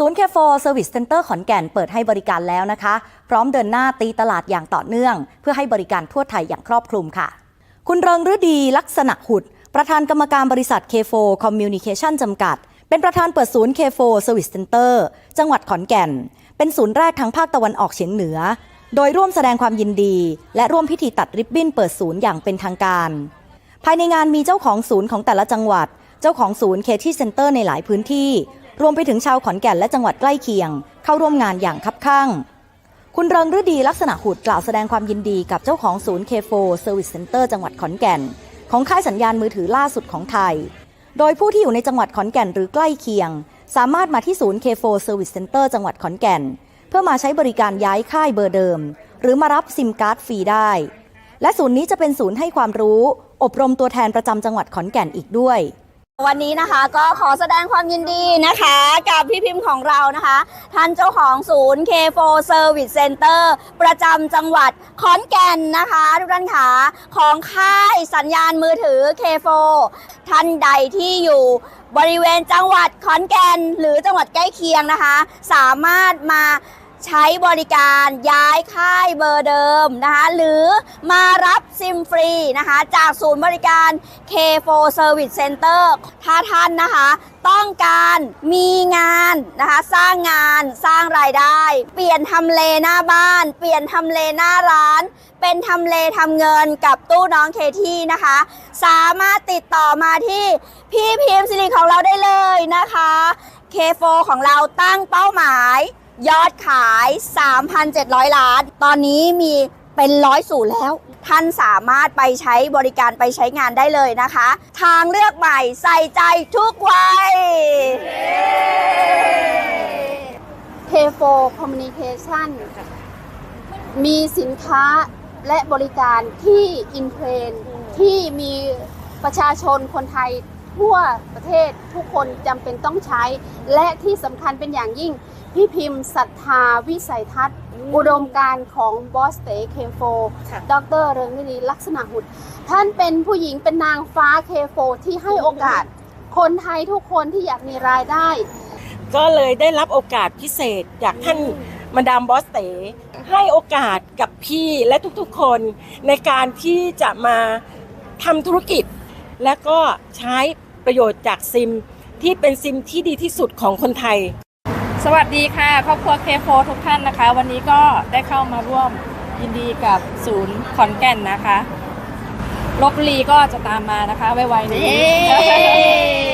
ศูนย์เคโฟเซอร์วิสเซ็นเตอร์ขอนแก่นเปิดให้บริการแล้วนะคะ พร้อมเดินหน้าตีตลาดอย่างต่อเนื่อง เพื่อให้บริการทั่วไทยอย่างครอบคลุมค่ะ คุณเริงฤดีลักษณะหุด ประธานกรรมการบริษัท K4 Communication จำกัด เป็นประธานเปิดศูนย์ K4 Service Center จังหวัดขอนแก่น เป็นศูนย์แรกทางภาคตะวันออกเฉียงเหนือ โดยร่วมแสดงความยินดี และร่วมพิธีตัดริบบิ้นเปิดศูนย์อย่างเป็นทางการ ภายในงานมีเจ้าของศูนย์ของแต่ละจังหวัด เจ้าของศูนย์เคที่เซ็นเตอร์ในหลายพื้นที่ รวมไปถึงชาวขอนแก่นและจังหวัดใกล้เคียง เข้าร่วมงานอย่างคับข้าง คุณเริงฤดีลักษณะหุดกล่าวแสดงความยินดีกับเจ้าของศูนย์ K4 Service Center จังหวัดขอนแก่น ของค่ายสัญญาณมือถือล่าสุดของไทย โดยผู้ที่อยู่ในจังหวัดขอนแก่นหรือใกล้เคียง สามารถมาที่ศูนย์ K4 Service Center จังหวัดขอนแก่น เพื่อมาใช้บริการย้ายค่ายเบอร์เดิม หรือมารับซิมการ์ดฟรีได้ และศูนย์นี้จะเป็นศูนย์ให้ความรู้ อบรมตัวแทนประจำจังหวัดขอนแก่นอีกด้วย วันนี้นะคะก็ขอแสดงความยินดีนะคะกับพี่พิมพ์ของเรานะคะ ท่านเจ้าของศูนย์ K4 Service Center ประจำจังหวัดขอนแก่นนะคะทุกท่านคะของค่ายสัญญาณมือถือ K4 ท่านใดที่อยู่บริเวณจังหวัดขอนแก่น หรือจังหวัดใกล้เคียงนะคะ สามารถมา ใช้บริการย้ายค่ายเบอร์เดิมนะคะหรือมารับซิมฟรีนะคะจากศูนย์บริการ K4 Service Center ถ้าท่านนะคะต้องการมีงานนะคะสร้างงานสร้างรายได้ เปลี่ยนทำเลหน้าบ้าน เปลี่ยนทำเลหน้าร้าน เป็นทำเลทำเงินกับตู้น้องเคที่นะคะ สามารถติดต่อมาที่พี่พิมพ์สิริของเราได้เลยนะคะ K4 ของเราตั้งเป้าหมาย ยอดขาย 3,700 ล้าน ตอนนี้มีเป็นร้อยศูนย์แล้ว ท่านสามารถไปใช้บริการไปใช้งานได้เลยนะคะ ทางเลือกใหม่ใส่ใจทุกวัย K4 Communication มีสินค้าและบริการที่อินเทรนที่มีประชาชนคนไทย ทั่วประเทศทุกคนจำเป็นต้องใช้ และที่สำคัญเป็นอย่างยิ่ง พี่พิมพ์ศรัทธาวิสัยทัศน์ อุดมการณ์ของบอสเตเคโฟดรเริงนิรีลักษณะหุด ท่านเป็นผู้หญิงเป็นนางฟ้าเคโฟที่ให้โอกาส คนไทยทุกคนที่อยากมีรายได้ ก็เลยได้รับโอกาสพิเศษจากท่านมาดามบอสเต๋ให้โอกาสกับพี่และทุกๆคนในการที่จะมาทำธุรกิจ และก็ใช้ ประโยชน์จากซิม ที่เป็นซิมที่ดีที่สุดของคนไทย สวัสดีค่ะครอบครัวเคโฟทุกท่านนะคะ วันนี้ก็ได้เข้ามาร่วมยินดีกับศูนย์ขอนแก่นนะคะลบบุรีก็จะตามมานะคะ ไวๆนี้